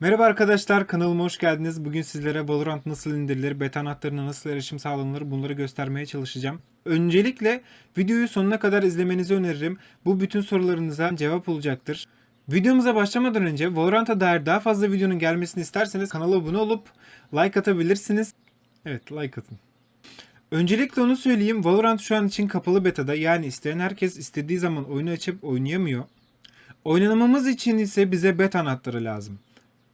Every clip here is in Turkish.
Merhaba arkadaşlar kanalıma hoş geldiniz. Bugün sizlere Valorant nasıl indirilir, beta anahtarına nasıl erişim sağlanır bunları göstermeye çalışacağım. Öncelikle videoyu sonuna kadar izlemenizi öneririm. Bu bütün sorularınıza cevap olacaktır. Videomuza başlamadan önce Valorant'a dair daha fazla videonun gelmesini isterseniz kanala abone olup like atabilirsiniz. Evet like atın. Öncelikle onu söyleyeyim. Valorant şu an için kapalı betada. Yani isteyen herkes istediği zaman oyunu açıp oynayamıyor. Oynamamız için ise bize beta anahtarı lazım.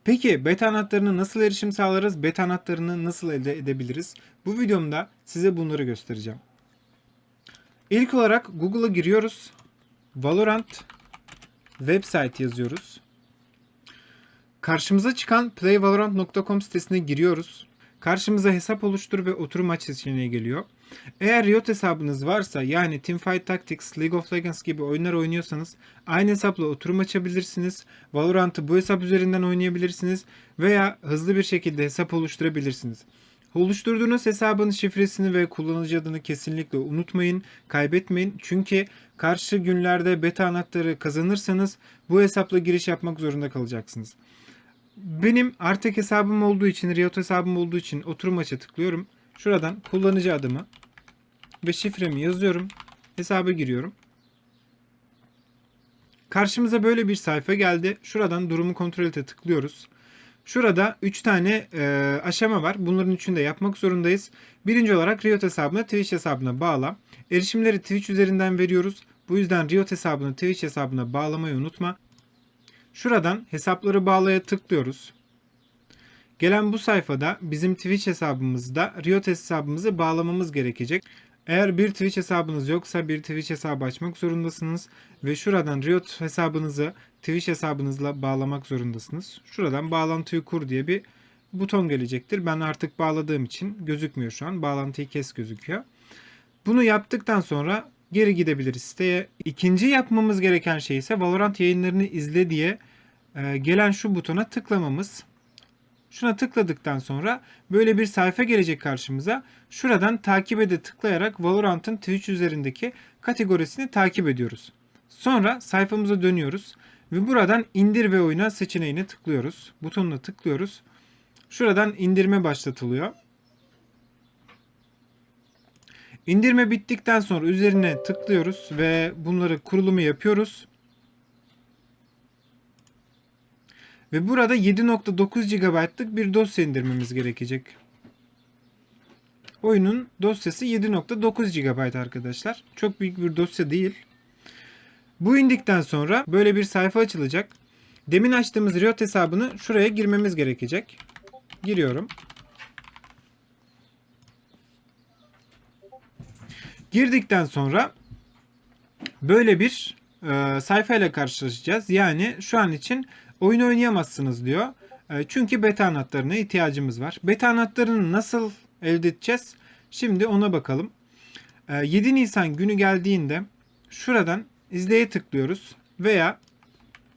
Peki beta anahtarına nasıl erişim sağlarız? Beta anahtarını nasıl elde edebiliriz? Bu videomda size bunları göstereceğim. İlk olarak Google'a giriyoruz. Valorant website yazıyoruz. Karşımıza çıkan playvalorant.com sitesine giriyoruz. Karşımıza hesap oluştur ve oturum aç seçeneği geliyor. Eğer Riot hesabınız varsa yani Teamfight Tactics, League of Legends gibi oyunlar oynuyorsanız aynı hesapla oturum açabilirsiniz. Valorant'ı bu hesap üzerinden oynayabilirsiniz veya hızlı bir şekilde hesap oluşturabilirsiniz. Oluşturduğunuz hesabın şifresini ve kullanıcı adını kesinlikle unutmayın, kaybetmeyin. Çünkü karşı günlerde beta anahtarı kazanırsanız bu hesapla giriş yapmak zorunda kalacaksınız. Benim artık hesabım olduğu için, Riot hesabım olduğu için oturum açı tıklıyorum. Şuradan kullanıcı adımı ve şifremi yazıyorum. Hesaba giriyorum. Karşımıza böyle bir sayfa geldi. Şuradan durumu kontrol ete tıklıyoruz. Şurada 3 tane e, aşama var. Bunların üçünü de yapmak zorundayız. Birinci olarak Riot hesabına Twitch hesabına bağla. Erişimleri Twitch üzerinden veriyoruz. Bu yüzden Riot hesabını Twitch hesabına bağlamayı unutma. Şuradan hesapları bağlaya tıklıyoruz. Gelen bu sayfada bizim Twitch hesabımızda Riot hesabımızı bağlamamız gerekecek. Eğer bir Twitch hesabınız yoksa bir Twitch hesabı açmak zorundasınız ve şuradan Riot hesabınızı Twitch hesabınızla bağlamak zorundasınız. Şuradan bağlantıyı kur diye bir buton gelecektir. Ben artık bağladığım için gözükmüyor şu an. Bağlantıyı kes gözüküyor. Bunu yaptıktan sonra geri gidebiliriz siteye. İkinci yapmamız gereken şey ise Valorant yayınlarını izle diye e, gelen şu butona tıklamamız. Şuna tıkladıktan sonra böyle bir sayfa gelecek karşımıza. Şuradan takip ede tıklayarak Valorant'ın Twitch üzerindeki kategorisini takip ediyoruz. Sonra sayfamıza dönüyoruz ve buradan indir ve oyna seçeneğine tıklıyoruz. Butonuna tıklıyoruz. Şuradan indirme başlatılıyor. İndirme bittikten sonra üzerine tıklıyoruz ve bunları kurulumu yapıyoruz. Ve burada 7.9 GB'lık bir dosya indirmemiz gerekecek. Oyunun dosyası 7.9 GB arkadaşlar. Çok büyük bir dosya değil. Bu indikten sonra böyle bir sayfa açılacak. Demin açtığımız Riot hesabını şuraya girmemiz gerekecek. Giriyorum. Girdikten sonra böyle bir e, sayfayla karşılaşacağız. Yani şu an için oyun oynayamazsınız diyor. E, çünkü beta anahtarına ihtiyacımız var. Beta anahtarını nasıl elde edeceğiz? Şimdi ona bakalım. E, 7 Nisan günü geldiğinde şuradan izleye tıklıyoruz veya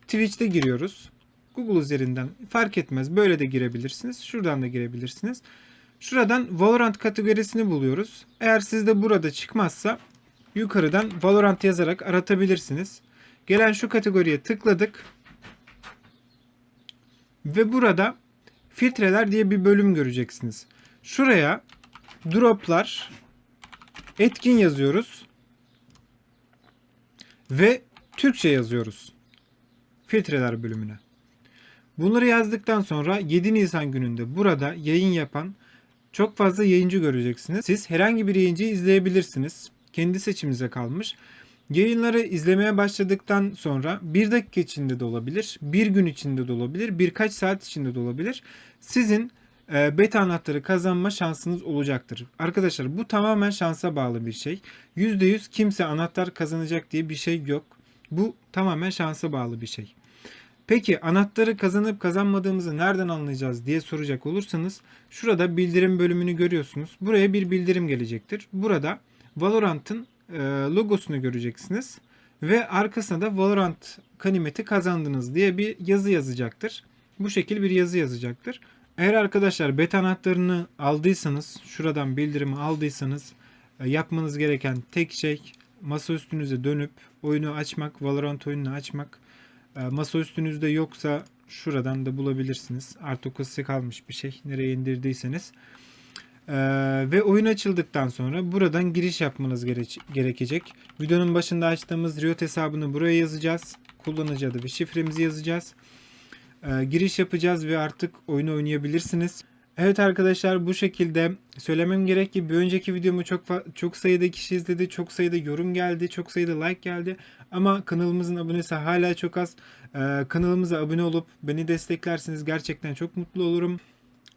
Twitch'te giriyoruz. Google üzerinden fark etmez. Böyle de girebilirsiniz. Şuradan da girebilirsiniz. Şuradan Valorant kategorisini buluyoruz. Eğer sizde burada çıkmazsa yukarıdan Valorant yazarak aratabilirsiniz. Gelen şu kategoriye tıkladık. Ve burada filtreler diye bir bölüm göreceksiniz. Şuraya droplar etkin yazıyoruz. Ve Türkçe yazıyoruz. Filtreler bölümüne. Bunları yazdıktan sonra 7 Nisan gününde burada yayın yapan çok fazla yayıncı göreceksiniz. Siz herhangi bir yayıncıyı izleyebilirsiniz. Kendi seçiminize kalmış. Yayınları izlemeye başladıktan sonra bir dakika içinde de olabilir, bir gün içinde de olabilir, birkaç saat içinde de olabilir. Sizin e, beta anahtarı kazanma şansınız olacaktır. Arkadaşlar bu tamamen şansa bağlı bir şey. %100 kimse anahtar kazanacak diye bir şey yok. Bu tamamen şansa bağlı bir şey. Peki anahtarı kazanıp kazanmadığımızı nereden anlayacağız diye soracak olursanız şurada bildirim bölümünü görüyorsunuz. Buraya bir bildirim gelecektir. Burada Valorant'ın e, logosunu göreceksiniz ve arkasına da Valorant kanimeti kazandınız diye bir yazı yazacaktır. Bu şekil bir yazı yazacaktır. Eğer arkadaşlar beta anahtarını aldıysanız, şuradan bildirimi aldıysanız e, yapmanız gereken tek şey masa üstünüze dönüp oyunu açmak, Valorant oyununu açmak masa üstünüzde yoksa şuradan da bulabilirsiniz. Artokası kalmış bir şey. Nereye indirdiyseniz. E, ve oyun açıldıktan sonra buradan giriş yapmanız gere- gerekecek. Videonun başında açtığımız Riot hesabını buraya yazacağız. Kullanıcı adı ve şifremizi yazacağız. E, giriş yapacağız ve artık oyunu oynayabilirsiniz. Evet arkadaşlar bu şekilde söylemem gerek ki bir önceki videomu çok çok sayıda kişi izledi, çok sayıda yorum geldi, çok sayıda like geldi ama kanalımızın abonesi hala çok az. Ee, kanalımıza abone olup beni desteklerseniz gerçekten çok mutlu olurum.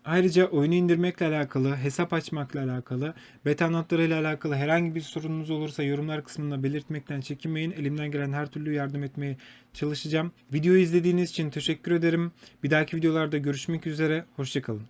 Ayrıca oyunu indirmekle alakalı, hesap açmakla alakalı, beta notlarıyla alakalı herhangi bir sorununuz olursa yorumlar kısmında belirtmekten çekinmeyin. Elimden gelen her türlü yardım etmeye çalışacağım. Videoyu izlediğiniz için teşekkür ederim. Bir dahaki videolarda görüşmek üzere. Hoşçakalın.